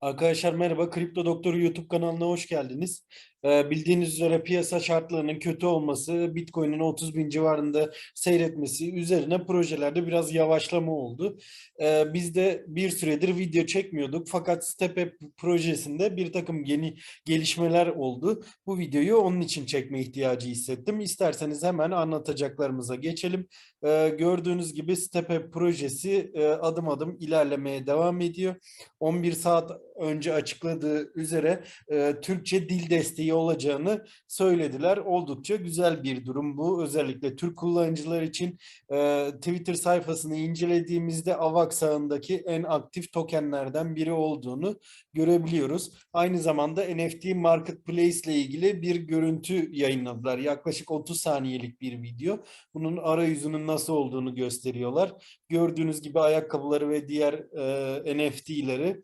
Arkadaşlar merhaba, Kripto Doktoru YouTube kanalına hoş geldiniz. Ee, bildiğiniz üzere piyasa şartlarının kötü olması, Bitcoin'in 30 bin civarında seyretmesi üzerine projelerde biraz yavaşlama oldu. Ee, biz de bir süredir video çekmiyorduk fakat StepApp projesinde bir takım yeni gelişmeler oldu. Bu videoyu onun için çekme ihtiyacı hissettim. İsterseniz hemen anlatacaklarımıza geçelim. Ee, gördüğünüz gibi StepApp projesi e, adım adım ilerlemeye devam ediyor. 11 saat önce açıkladığı üzere e, Türkçe dil desteği olacağını söylediler. Oldukça güzel bir durum bu. Özellikle Türk kullanıcılar için e, Twitter sayfasını incelediğimizde AVAX ağındaki en aktif tokenlerden biri olduğunu görebiliyoruz. Aynı zamanda NFT Marketplace ile ilgili bir görüntü yayınladılar. Yaklaşık 30 saniyelik bir video. Bunun arayüzünün nasıl olduğunu gösteriyorlar. Gördüğünüz gibi ayakkabıları ve diğer e, NFT'leri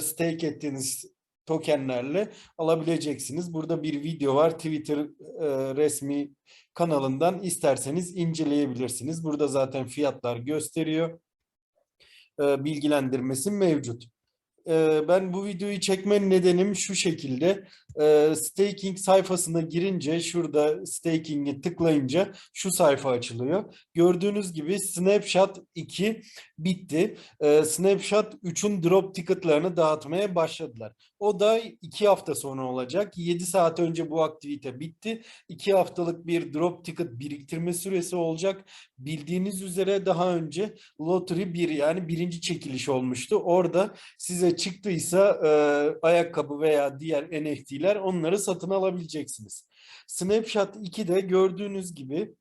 stake ettiğiniz tokenlerle alabileceksiniz. Burada bir video var Twitter e, resmi kanalından isterseniz inceleyebilirsiniz. Burada zaten fiyatlar gösteriyor. E, bilgilendirmesi mevcut. E, ben bu videoyu çekmenin nedenim şu şekilde. E, staking sayfasına girince şurada staking'i tıklayınca şu sayfa açılıyor. Gördüğünüz gibi Snapshot 2 bitti. E, Snapshot 3'ün drop ticketlarını dağıtmaya başladılar. O da 2 hafta sonra olacak. 7 saat önce bu aktivite bitti. 2 haftalık bir drop ticket biriktirme süresi olacak. Bildiğiniz üzere daha önce Lottery 1 yani birinci çekiliş olmuştu. Orada size çıktıysa e, ayakkabı veya diğer NFT'ler onları satın alabileceksiniz. Snapshot 2'de gördüğünüz gibi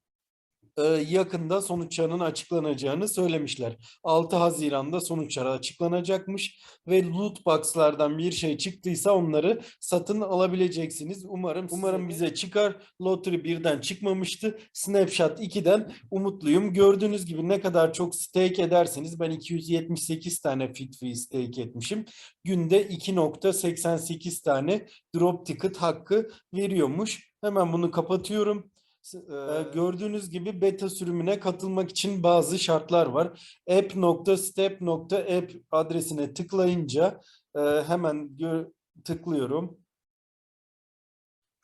e, yakında sonuçlarının açıklanacağını söylemişler. 6 Haziran'da sonuçları açıklanacakmış ve loot box'lardan bir şey çıktıysa onları satın alabileceksiniz. Umarım umarım bize çıkar. Lottery 1'den çıkmamıştı. Snapshot 2'den umutluyum. Gördüğünüz gibi ne kadar çok stake ederseniz ben 278 tane fit fee stake etmişim. Günde 2.88 tane drop ticket hakkı veriyormuş. Hemen bunu kapatıyorum. Ee, gördüğünüz gibi beta sürümüne katılmak için bazı şartlar var. app.step.app adresine tıklayınca e, hemen tıklıyorum.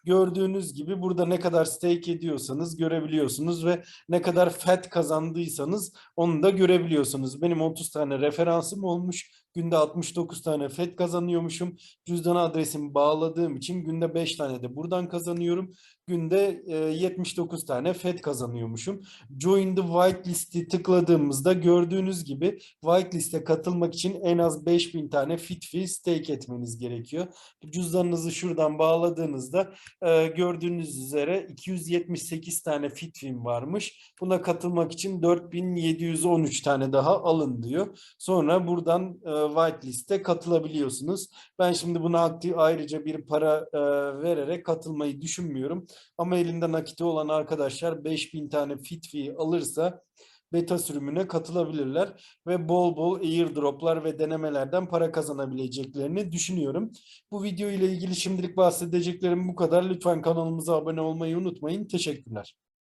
Gördüğünüz gibi burada ne kadar stake ediyorsanız görebiliyorsunuz ve ne kadar FAT kazandıysanız onu da görebiliyorsunuz. Benim 30 tane referansım olmuş. Günde 69 tane FED kazanıyormuşum. Cüzdan adresimi bağladığım için günde 5 tane de buradan kazanıyorum. Günde e, 79 tane FED kazanıyormuşum. Join the whitelist'i tıkladığımızda gördüğünüz gibi whitelist'e katılmak için en az 5000 tane fit fee stake etmeniz gerekiyor. Cüzdanınızı şuradan bağladığınızda e, gördüğünüz üzere 278 tane fit fee'm varmış. Buna katılmak için 4713 tane daha alın diyor. Sonra buradan e, whitelist'e katılabiliyorsunuz. Ben şimdi buna ayrıca bir para e, vererek katılmayı düşünmüyorum. Ama elinde nakiti olan arkadaşlar 5000 tane fit fee alırsa beta sürümüne katılabilirler ve bol bol airdroplar ve denemelerden para kazanabileceklerini düşünüyorum. Bu video ile ilgili şimdilik bahsedeceklerim bu kadar. Lütfen kanalımıza abone olmayı unutmayın. Teşekkürler.